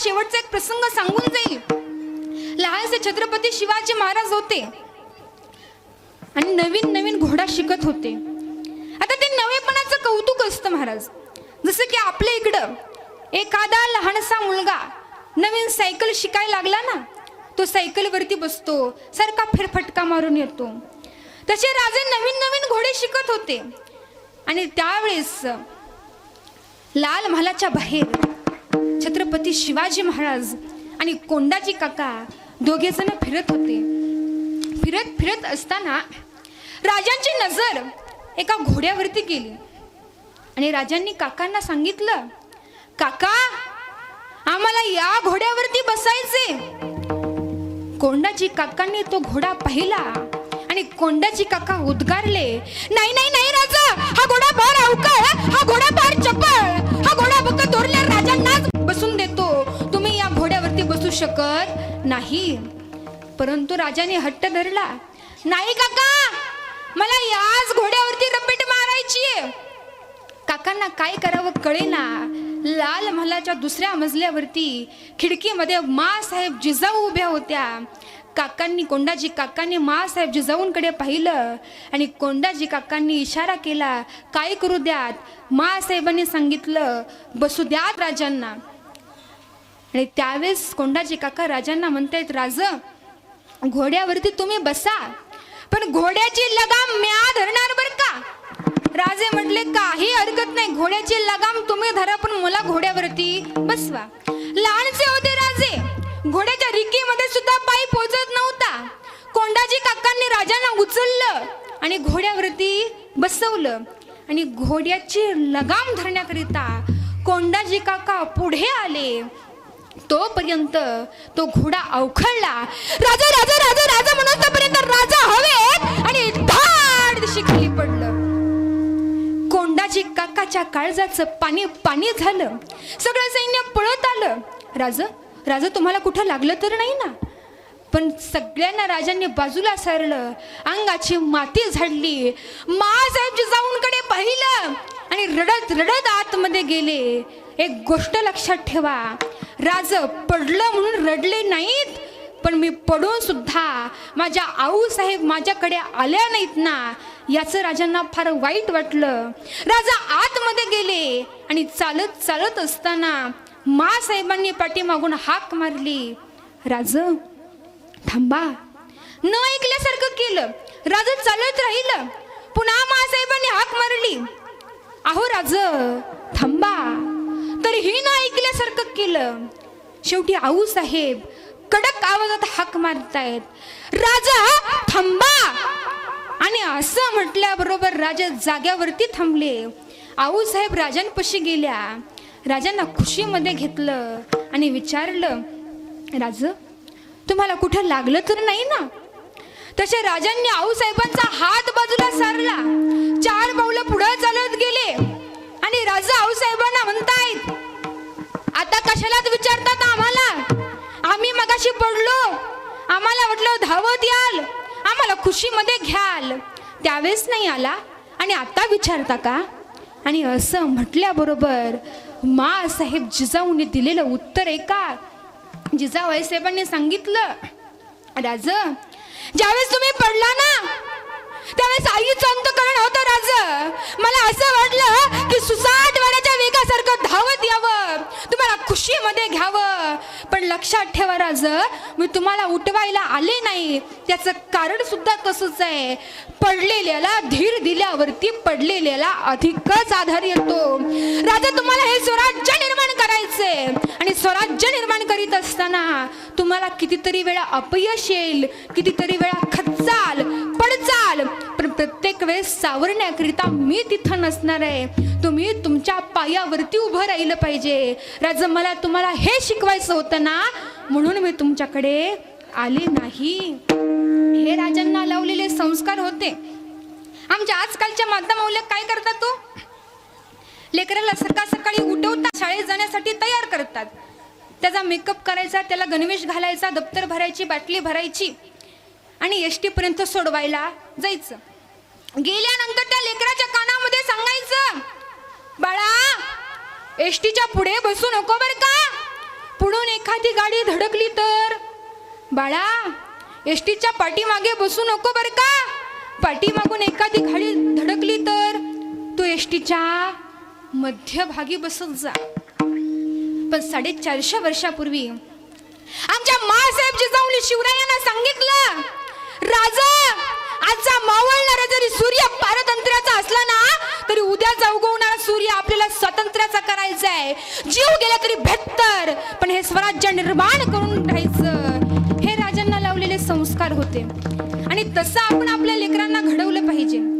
शेवटचा एक प्रसंग सांगून जाईल. लहानसे छत्रपती शिवाजी महाराज होते. आणि नवीन नवीन घोडा शिकत होते. आता ते नवेपणाचं कौतुक असतं महाराज. जसं की आपल्या इकडं एखादा लहानसा मुलगा नवीन सायकल शिकायला लागला ना तो सायकलवरती बसतो सारखा फेरफटका मारून येतो. तसे राजे नवीन नवीन घोडे शिकत होते. आणि त्यावेळेस लाल महालाच्या बाहेर छत्रपती शिवाजी महाराज आणि कोंडाजी काका दोघे जण फिरत होते. फिरत फिरत असताना राजांची नजर एका घोड्यावरती गेली. आणि राजांनी काकांना सांगितलं काका आम्हाला या घोड्यावरती बसायचे कोंडाजी काकांनी तो घोडा पाहिला आणि कोंडाजी काका उद्गारले नाही नाही नाही राजा हा घोडा फार अवकाळ हा घोडा फार चपळ हा घोडा फक्त शकत नाही. परंतु राजाने हट्ट धरला. नाही काका! मला याच घोड्यावरती रपेट मारायची आहे. काकांना काय करावं कळेना. लाल महालाच्या दुसऱ्या मजल्यावरती खिडकीमध्ये मासाहेब जिजाऊ उभ्या होत्या. काकांनी कोंडाजी काकांनी मासाहेब जिजाऊंकडे पाहिलं आणि कोंडाजी काकांनी इशारा केला काय करू द्यात? मासाहेबांनी सांगितलं बसू द्यात राजांना. आणि त्यावेळेस कोंडाजी काका राजांना म्हणतायत राज घोड्यावरती तुम्ही बसा पण घोड्याची लगाम म्या धरणार बर का? राजे म्हटले काही हरकत नाही घोड्याची लगाम तुम्ही धरा पण मला घोड्यावरती बसवा. लहानसे होते राजे घोड्याच्या रिकीमध्ये सुद्धा पाय पोचत नव्हता. कोंडाजी काकांनी राजांना उचललं आणि घोड्यावरती बसवलं. आणि घोड्याची लगाम धरण्याकरिता कोंडाजी काका पुढे आले. तोपर्यंत तो घोडा अवखळला. राजा राजा राजा राजा म्हणून तोपर्यंत राजा हवेत आणि धाड दिशी खाली पडलं. कोंडाची काकाच्या काळजाचं पाणी पाणी झालं. सगळं सैन्य पळत आलं. राजा राजा तुम्हाला कुठं लागलं तर नाही ना? पण सगळ्यांना राजांनी बाजूला सारलं. अंगाची माती झाडली. मासाहेबजी जिजाऊंकडे पाहिलं आणि रडत रडत आतमध्ये गेले. एक गोष्ट लक्षात ठेवा. राज पडलं म्हणून रडले नाहीत पण मी पडून सुद्धा माझ्या आऊसाहेब माझ्याकडे आल्या नाहीत ना याचं राजांना फार वाईट वाटलं. राजा आतमध्ये गेले आणि चालत चालत असताना मासाहेबांनी पाठीमागून हाक मारली. राज थांबा. न ऐकल्यासारखं केलं. राज चालत राहिलं. पुन्हा मासाहेबांनी हाक मारली. अहो राज थांबा. तर ही न ऐकल्यासारखं केलं. शेवटी आऊ साहेब कडक आवाजात हाक मारतायत. राजा थांबा. आणि असं म्हटल्याबरोबर राजा जाग्यावरती थांबले. आऊ साहेब राजांपाशी गेल्या. राजांना खुशीमध्ये घेतलं आणि विचारलं राज तुम्हाला कुठं लागलं तर नाही ना? तसे राजांनी आऊसाहेबांचा हात बाजूला सारला. चार पावलं पुढे चालत गेले. आणि राजा आऊसाहेबांना म्हणतायत कशालाच विचारतात आम्हाला? आम्ही मगाशी पडलो. आम्हाला वाटलं धावत याल. आम्हाला खुशीमध्ये घ्याल. त्यावेळेस नाही आला. आणि आता विचारता का? आणि असं म्हटल्याबरोबर मा साहेब जिजाऊने दिलेलं उत्तर आहे का जिजाबाई साहेबांनी सांगितलं. राज ज्यावेळेस तुम्ही पडला ना त्यावेळेस आईचं अंतकरण होतं राज. मला असं वाटलं की सुसाट वाड्याच्या वेगासारखं धावत यावं. खुशीमध्ये घ्यावं. पण लक्षात ठेवा राज मी तुम्हाला उठवायला आले नाही. त्याचं कारण सुद्धा तसंच आहे. पडलेल्याला धीर दिल्यावरती पडलेल्याला अधिकच आधार येतो. राजा तुम्हाला हे स्वराज्य निर्माण करायचंय. आणि स्वराज्य निर्माण करीत असताना तुम्हाला कितीतरी वेळा अपयश येईल कितीतरी वेळा खच्चाल पडचाल प्रत्येक वेळेस सावरण्याकरिता मी तिथं नसणार आहे. तुम्ही तुमच्या पायावरती उभं राहिलं पाहिजे. राजा मला तुम्हाला हे शिकवायचं होतं ना? म्हणून मी तुमच्याकडे आले नाही. हे राजांना लावलेले संस्कार होते. आमच्या आजकालच्या माध्यमावल्या काय करतात तो? लेकराला सकाळ सकाळी उठवतात शाळेत जाण्यासाठी तयार करतात. त्याचा मेकअप करायचा त्याला गणवेश घालायचा दप्तर भरायची बाटली भरायची आणि एस पर्यंत सोडवायला जायचं. गेल्यानंतर त्या लेकराच्या कानामध्ये सांगायचं बाळा एसटीच्या पुढे बसू नको बर का. पुढून एखादी गाडी धडकली तर. बाळा एसटीच्या पाठीमागे बसू नको बर का. पाठीमागून एखादी गाडी धडकली तर तू एसटीच्या मध्यभागी बसत जा. पण साडेचारशे वर्षापूर्वी आमच्या मासाहेब जिजाऊनी शिवरायांना सांगितलं राजा आजचा मावळणारा जरी सूर्य पारतंत्र्याचा असला ना तरी उद्याचा उगवणारा सूर्य आपल्याला स्वातंत्र्याचा करायचा आहे. जीव गेला तरी बेहत्तर पण हे स्वराज्य निर्माण करून राहायचं. हे राजांना लावलेले संस्कार होते. आणि तसं आपण आपल्या लेकरांना घडवलं पाहिजे.